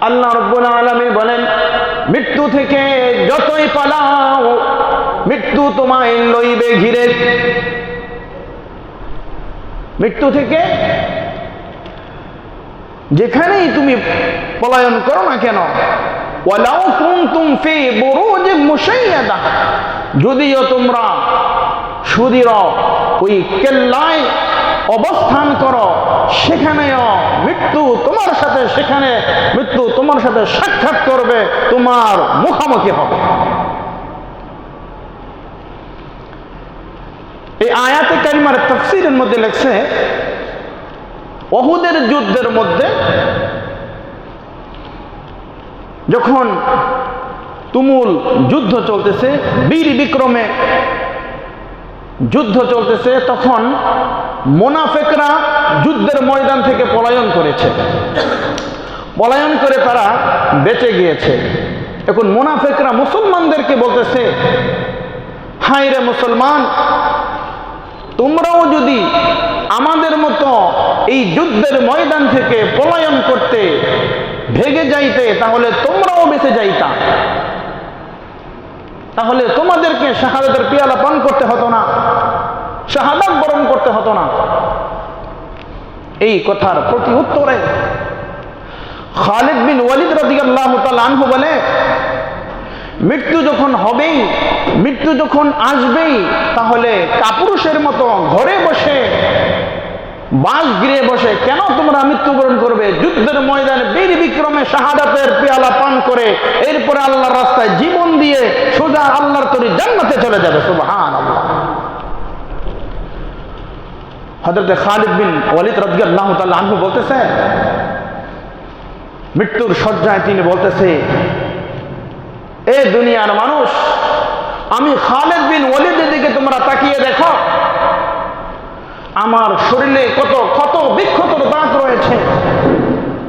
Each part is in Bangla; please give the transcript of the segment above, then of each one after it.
আল্লাহ রব্বুল আলামিন বলেন, মৃত্যু থেকে যতই পালাও, মৃত্যু তোমায় লইবে ঘিরে। মৃত্যু থেকে যেখানেই তুমি পলায়ন করো না কেন যদিও তোমরা সুদীর ওই কেল্লায় অবস্থান করো, সেখানেও মৃত্যু তোমার সাথে, সেখানে মৃত্যু তোমার সাথে সাক্ষাৎ করবে, তোমার মুখোমুখি হবে। এই আয়াতে কারিমার তফসিরের মধ্যে লেখছে, অহুদের যুদ্ধের মধ্যে যখন তুমুল যুদ্ধ চলতেছে, বীর বিক্রমে যুদ্ধ চলতেছে, তখন মোনাফেকরা যুদ্ধের ময়দান থেকে পলায়ন করেছে। পলায়ন করে তারা বেঁচে গিয়েছে। এখন মোনাফেকরা মুসলমানদেরকে বলতেছে হাই রে মুসলমান, তোমরাও যদি আমাদের মতো এই যুদ্ধের ময়দান থেকে পলায়ন করতে ভেগে যাইতে, তাহলে তোমরাও বেঁচে যাইতা। তাহলে তোমাদেরকে শাহাদাতের পিয়ালা পান করতে হতো না, শাহাদাত বরণ করতে হতো না। এই কথার প্রতি উত্তরে খালিদ বিন ওয়ালিদ রাদিয়াল্লাহু তাআলা আনহু বলে, মৃত্যু যখন হবেই, মৃত্যু যখন আসবেই, তাহলে কাপুরুষের মতো ঘরে বসে বাস গিরে বসে, কেন তোমরা মৃত্যুবরণ করবে? যুদ্ধের ময়দানে বীর বিক্রমে শাহাদাতের পেয়ালা পান করে, এরপরে আল্লাহর রাস্তায় জীবন দিয়ে সোজা আল্লাহর তরি জান্নাতে চলে যাবে সুবহান আল্লাহ হজরত খালিদ বিন ওয়ালিদ রাদিয়াল্লাহু তাআলা আনহু বলতেছে, মৃত্যুর শয্যায় তিনি বলতেছে, এ দুনিয়ার মানুষ, আমি খালেদ বিন ওয়ালিদের দিকে তোমরা তাকিয়ে দেখো। আমার শরীরে কত কত বিক্ষত দাঁত রয়েছে,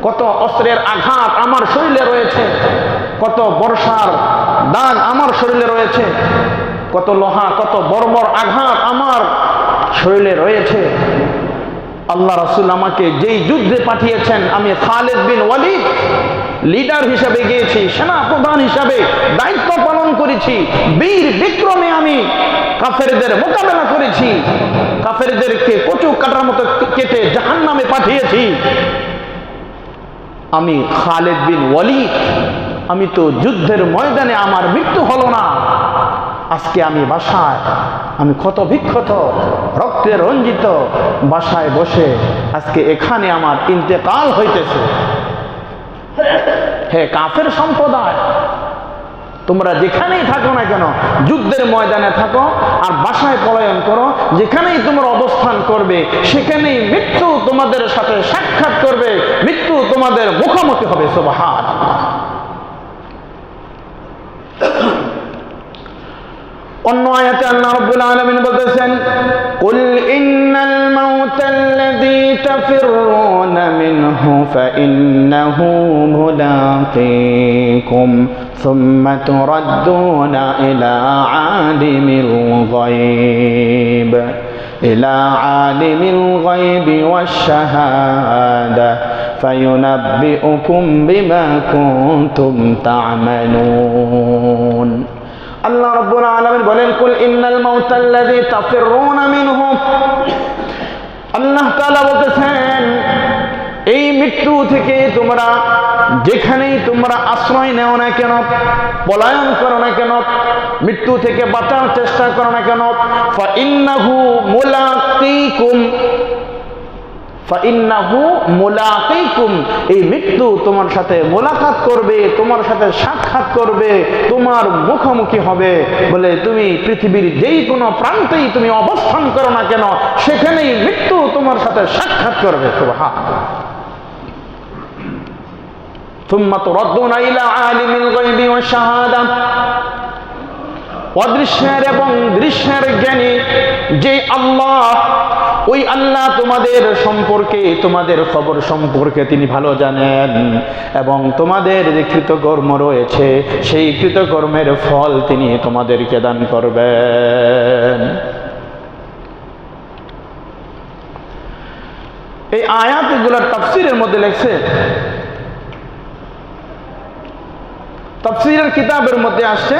কত অস্ত্রের আঘাত আমার শরীরে রয়েছে, কত বর্ষার দাগ আমার শরীরে রয়েছে, কত লোহা, কত বড় আঘাত আমার শরীরে রয়েছে। আল্লাহ রাসুল আমাকে যেই যুদ্ধে পাঠিয়েছেন, আমি খালেদ বিন ওয়ালিদ লিডার হিসাবে গিয়েছি সেনা প্রধান হিসাবে দায়িত্ব পালন করেছি, বীর বিক্রমে আমি কাফেরদের মোকাবেলা করেছি। কাফেরদেরকে কচু কাটার মতো কেটে জাহান নামে পাঠিয়েছি। আমি খালেদ বিন ওয়ালিদ, আমি তো যুদ্ধের ময়দানে আমার মৃত্যু হলো না। আজকে আমি বাসায়, আমি ক্ষত বিক্ষত, রক্তে রঞ্জিত বাসায় বসে আজকে এখানে আমার ইন্তেকাল হইতেছে। হে কাফের সম্প্রদায়, তোমরা যেখানেই থাকো না কেন, যুদ্ধের ময়দানে থাকো আর বাসায় পলায়ন করো, যেখানেই তোমরা অবস্থান করবে, সেখানেই মৃত্যু তোমাদের সাথে সাক্ষাৎ করবে, মৃত্যু তোমাদের মুখোমুখি হবে সুবহান অন্য আয়াতে আল্লাহ রাব্বুল আলামিন বলতেছেন মাউতাল্লাযী তাফিররুনা মিনহু ফাইন্নাহু মুলাকীকুম সুম্মা তুরাদ্দুনা ইলা আলিমিল গায়ব إلى عالم الغيب والشهادة فينبئكم بما كنتم تعملون আল্লাহ রব্বুল আলামিন বলেন কুল ইন্নাল মাউতাল্লাযী তাফিররুনা মিনহু আল্লাহ তালা বলতেছেন, এই মৃত্যু থেকে তোমরা যেখানেই তোমরা আশ্রয় নেও না কেন, পলায়ন করো না কেন, মৃত্যু থেকে বাঁচার চেষ্টা করো না কেন ফাইন্নাহু মুলাকিকুম ফাইন্নাহু মুলাকিকুম এই মৃত্যু তোমার সাথে মোলাকাত করবে তোমার সাথে সাক্ষাৎ করবে তোমার মুখোমুখি হবে বলে তুমি পৃথিবীর যেই কোনো প্রান্তেই তুমি অবস্থান করো না কেন সেখানেই মৃত্যু তোমার সাথে সাক্ষাৎ করবে সুবহান ثم تردون إلى عالم الغيب والشهادة অদৃশ্যের এবং দৃশ্যের জ্ঞানী যে আল্লাহ ওই আল্লাহ তোমাদের সম্পর্কে, তোমাদের খবর সম্পর্কে তিনি ভালো জানেন এবং তোমাদের যে কৃতকর্ম রয়েছে, সেই কৃতকর্মের ফল তিনি তোমাদেরকে দান করবেন। এই আয়াতগুলোর তাফসিরের মধ্যে লেখছে। তাফসিরের কিতাবের মধ্যে আসছে,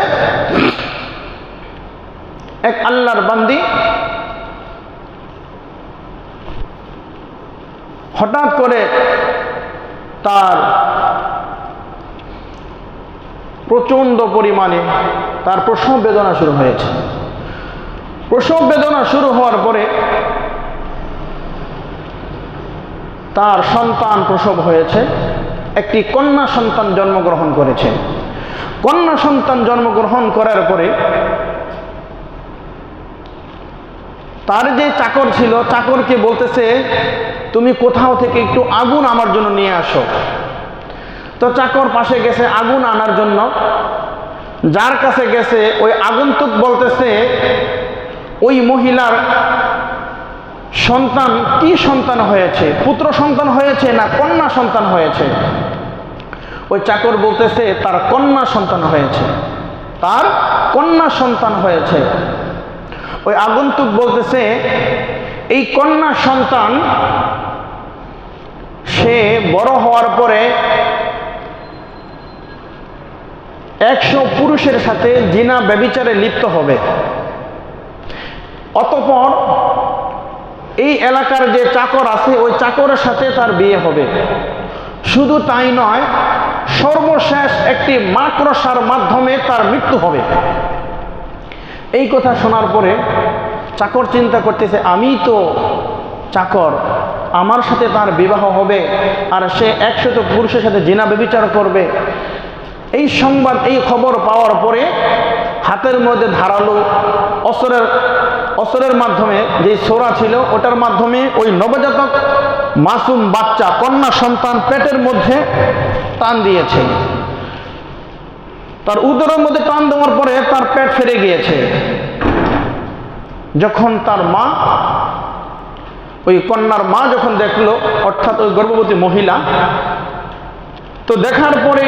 এক আল্লাহর বান্দি হঠাৎ করে তার প্রচণ্ড পরিমাণে তার প্রসব বেদনা শুরু হয়েছে। প্রসব বেদনা শুরু হওয়ার পরে তার সন্তান প্রসব হয়েছে। একটি কন্যা সন্তান জন্মগ্রহণ করেছে। কন্যা সন্তান জন্মগ্রহণ করার পরে তার যে চাকর ছিল, চাকরকে বলতেছে তুমি কোথাও থেকে একটু আগুন আমার জন্য নিয়ে আসো। তো চাকর পাশে গেছে আগুন আনার জন্য। যার কাছে গেছে ওই আগন্তুক বলতেছে, ওই মহিলার সন্তান কি সন্তান হয়েছে? পুত্র সন্তান হয়েছে না কন্যা সন্তান হয়েছে? ওই চাকর বলতেছে, তার কন্যা সন্তান হয়েছে। তার কন্যা সন্তান হয়েছে। ওই আগন্তুক বলতেছে, এই কন্যা সন্তান সে বড় হওয়ার পরে একশো পুরুষের সাথে জিনা ব্যবিচারে লিপ্ত হবে। অতপর এই এলাকার যে চাকর আছে, ওই চাকরের সাথে তার বিয়ে হবে। শুধু তাই নয়, সর্বশেষ একটি মাকড়সার মাধ্যমে তার মৃত্যু হবে। এই কথা শোনার পরে চাকর চিন্তা করতেছে, আমি তো চাকর আমার সাথে তার বিবাহ হবে আর সে একশত পুরুষের সাথে জিনা বেবিচার করবে। এই সংবাদ, এই খবর পাওয়ার পরে হাতের মধ্যে ধারালো অসরের অসরের মাধ্যমে যে সোরা ছিল, ওটার মাধ্যমে ওই নবজাতক মাসুম বাচ্চা, কন্যা সন্তান পেটের মধ্যে টান দিয়েছে। তার উদরের মধ্যে টান দেওয়ার পরে তার পেট ফেরে গিয়েছে। যখন তার মা ওই কন্যার মা যখন দেখল, অর্থাৎ ওই গর্ভবতী মহিলা, তো দেখার পরে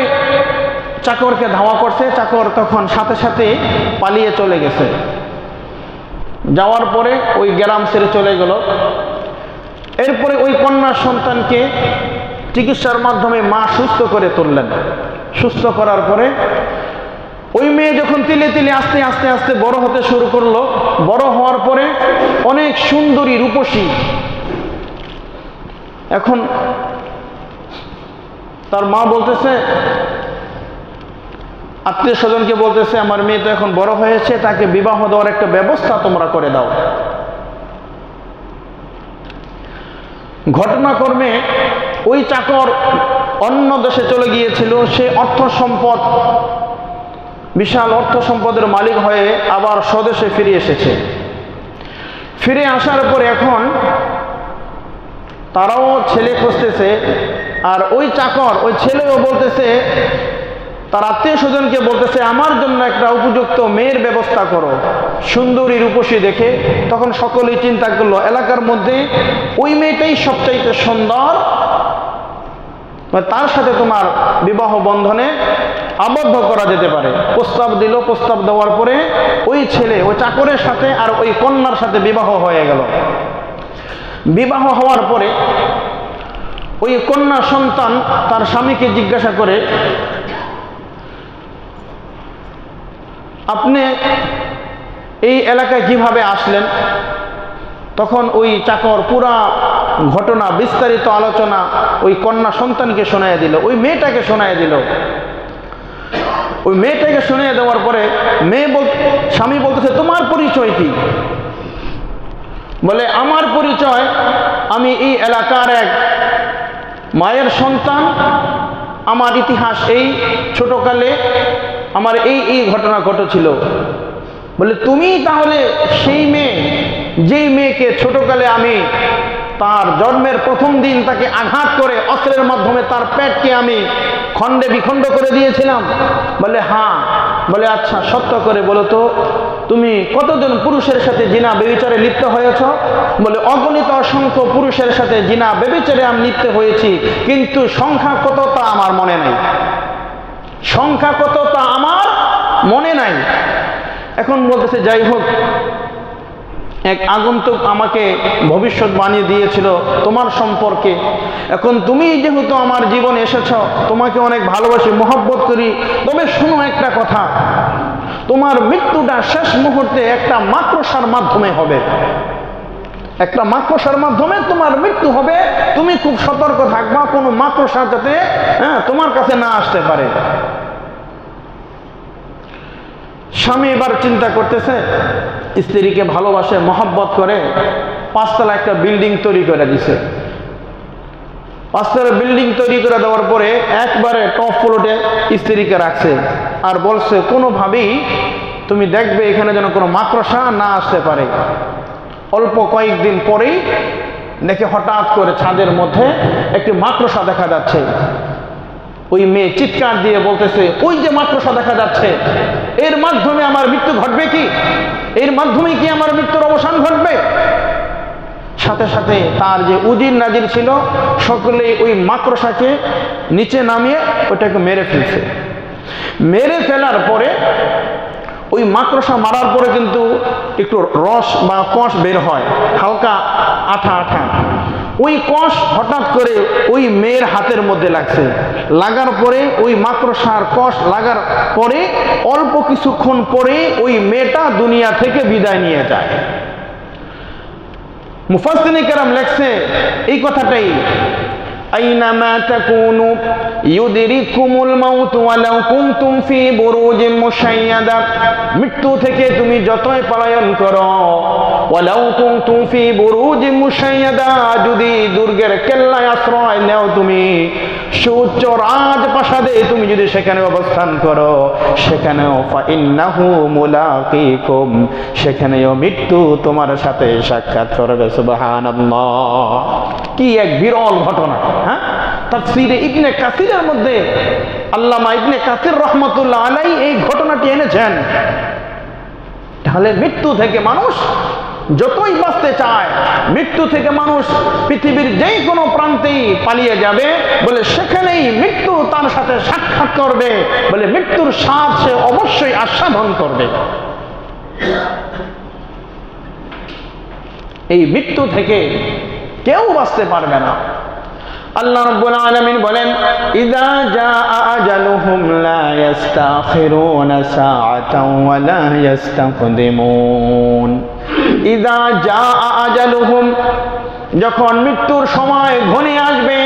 চাকরকে ধাওয়া করছে। চাকর তখন সাথে সাথে পালিয়ে চলে গেছে। যাওয়ার পরে ওই গ্রাম ছেড়ে চলে গেল। এরপরে ওই কন্যা সন্তানকে চিকিৎসার মাধ্যমে মা সুস্থ করে তুললেন। সুস্থ করার পরে ওই মেয়ে যখন তিলে তিলে আস্তে আস্তে আস্তে বড় হতে শুরু করল, বড় হওয়ার পরে অনেক সুন্দরী রূপসী এখন তার মা বলতেছে, আত্মীয় স্বজনকে বলতেছে, আমার মেয়ে তো এখন বড় হয়েছে, তাকে বিবাহ দেওয়ার একটা ব্যবস্থা তোমরা করে দাও। ঘটনাক্রমে ওই চাকর অন্য দেশে চলে গিয়েছিল, সে অর্থ সম্পদ, বিশাল অর্থ সম্পদের মালিক হয়ে আবার স্বদেশে ফিরে এসেছে। ফিরে আসার পর এখন তারাও ছেলে খুঁজতেছে, আর ওই চাকর, ওই ছেলেও বলতেছে, তার আত্মীয় স্বজনকে বলতেছে, আমার জন্য একটা উপযুক্ত মেয়ের ব্যবস্থা করো। সুন্দরী রূপসী দেখে তখন সকলেই চিন্তা করল, এলাকার মধ্যে ওই মেয়েটাই সবচাইতে সুন্দর। তার সাথে তোমার বিবাহ বন্ধনে আবদ্ধ করা যেতে পারে। প্রস্তাব দিল, প্রস্তাব দেওয়ার পরে ওই ছেলে, ওই চাকরের সাথে আর ওই কন্যার সাথে বিবাহ হয়ে গেল। বিবাহ হওয়ার পরে ওই কন্যা সন্তান তার স্বামীকে জিজ্ঞাসা করে, আপনি এই এলাকায় কীভাবে আসলেন? তখন ওই চাকর পুরা ঘটনা, বিস্তারিত আলোচনা ওই কন্যা সন্তানকে শোনায় দিল, ওই মেয়েটাকে শোনায় দিল। ওই মেয়েটাকে শুনিয়ে দেওয়ার পরে মেয়ে বল, স্বামী বলতেছে, তোমার পরিচয় কি? বলে, আমার পরিচয়, আমি এই এলাকার এক মায়ের সন্তান। আমার ইতিহাস এই ছোটকালে আমার এই এই ঘটনা ঘটেছিল। বলে, তুমি তাহলে সেই মেয়ে, যেই মেয়েকে ছোটকালে আমি তার জন্মের প্রথম দিন তাকে আঘাত করে অস্ত্রের মাধ্যমে তার পেটকে আমি খণ্ডে বিখণ্ড করে দিয়েছিলাম? বলে হ্যাঁ। বলে আচ্ছা সত্য করে বলো তো তুমি কতজন পুরুষের সাথে জিনা বেবিচারে লিপ্ত হয়েছ? বলে, অগণিত অসংখ্য পুরুষের সাথে জিনা বেবিচারে আমি লিপ্ত হয়েছি, কিন্তু সংখ্যা কত তা আমার মনে নাই। সংখ্যা কত তা আমার মনে নাই। এখন বলতেছে, যাই হোক, এক আগন্তুক আমাকে ভবিষ্যৎ বানিয়ে দিয়েছিল তোমার সম্পর্কে। এখন তুমি যেহেতু আমার জীবনে এসেছ, তোমাকে অনেক ভালোবাসি, মোহব্বত করি। তবে শোনো একটা কথা তোমার মৃত্যুটা শেষ মুহূর্তে একটা মাকড়সার মাধ্যমে হবে। একটা মাকড়সার মাধ্যমে তোমার মৃত্যু হবে। তুমি খুব সতর্ক থাকবা, কোনো মাকড়সা যাতে হ্যাঁ তোমার কাছে না আসতে পারে। স্বামী এবার চিন্তা করতেছে, স্ত্রীকে ভালোবাসে, মহাব্বত করে, পাঁচতলা একটা বিল্ডিং তৈরি করে দিছে। পাঁচতলা বিল্ডিং তৈরি করে দেওয়ার পরে একবারে টপ ফ্লোরে স্ত্রীকে রাখছে। আর বলছে, কোনোভাবেই তুমি দেখবে এখানে যেন কোনো মাকড়সা না আসতে পারে। অল্প কয়েকদিন পরেই দেখে হঠাৎ করে ছাদের মধ্যে একটি মাকড়সা দেখা যাচ্ছে। ওই মেয়ে চিৎকার দিয়ে বলতেছে, ওই যে মাকড়সা দেখা যাচ্ছে, এর মাধ্যমে আমার মৃত্যু ঘটবে কি? এর মাধ্যমে কি আমার মৃত্যুর অবসান ঘটবে? সাথে সাথে তার যে উজির নাজির ছিল সকলে ওই মাকড়সাকে নিচে নামিয়ে ওটাকে মেরে ফেলছে। মেরে ফেলার পরে ওই মাকড়সা মারার পরে কিন্তু একটু রস বা কষ বের হয়, হালকা আঠা আঠা। ওই কষ হঠাৎ করে ওই মেয়ের হাতের মধ্যে লাগছে। লাগার পরে ওই মাকড়সার কষ লাগার পরে অল্প কিছুক্ষণ পরে ওই মেয়েটা দুনিয়া থেকে বিদায় নিয়ে যায়। মুফাসিনী কেরাম লেখছে এই কথাটাই। أينما تكونوا يدرككم الموت ولو كنتم في بروج مشيدة মৃত্যু থেকে তুমি যতই পলায়ন করো, ওয়ালাউ কুনতুম ফি বুরুজিন মুশাইয়াদা। যদি দুর্গের কেল্লায় আশ্রয় নেও তুমি সুউচ্চ রাজপ্রাসাদে তুমি যদি সেখানে অবস্থান করো, সেখানেও ফাইন্নাহু মুলাকিকুম, সেখানেও মৃত্যু তোমার সাথে সাক্ষাৎ করবে, সুবহানাল্লাহ। কি এক বিরল ঘটনা হ্যাঁ? তাফসীরে ইবনে কাসিরের মধ্যে আল্লামা ইবনে কাসির রহমতুল্লাহ আলাই এই ঘটনাটি এনেছেন। তাহলে মৃত্যু থেকে মানুষ যতই বাঁচতে চায়, মৃত্যু থেকে মানুষ পৃথিবীর যেই কোনো প্রান্তেই পালিয়ে যাবে বলে সেখানেই মৃত্যু তার সাথে সাক্ষাৎ করবে বলে মৃত্যুর স্বাদ সে অবশ্যই আস্বাদন করবে। এই মৃত্যু থেকে কেউ বাঁচতে পারবে না। আল্লাহ রাব্বুল আলামিন বলেন ইযা জাআ আজালুহুম লা ইস্তাখিরুনা সাআতাও ওয়া লা ইস্তাকদিমুন ইদা যা আজালুহুম, যখন মৃত্যুর সময় ঘনে আসবে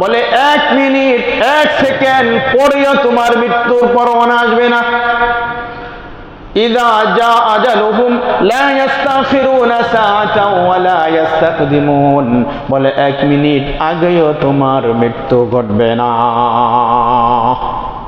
বলে এক মিনিট, এক সেকেন্ড পরেও তোমার মৃত্যুর পরোয়ানা আসবে না। ইদা যা আজালুহুম, লা ইস্তাগফিরুনা সাআতাও ওয়া লা ইস্তাকদিমুন বলে এক মিনিট আগেও তোমার মৃত্যু ঘটবে না।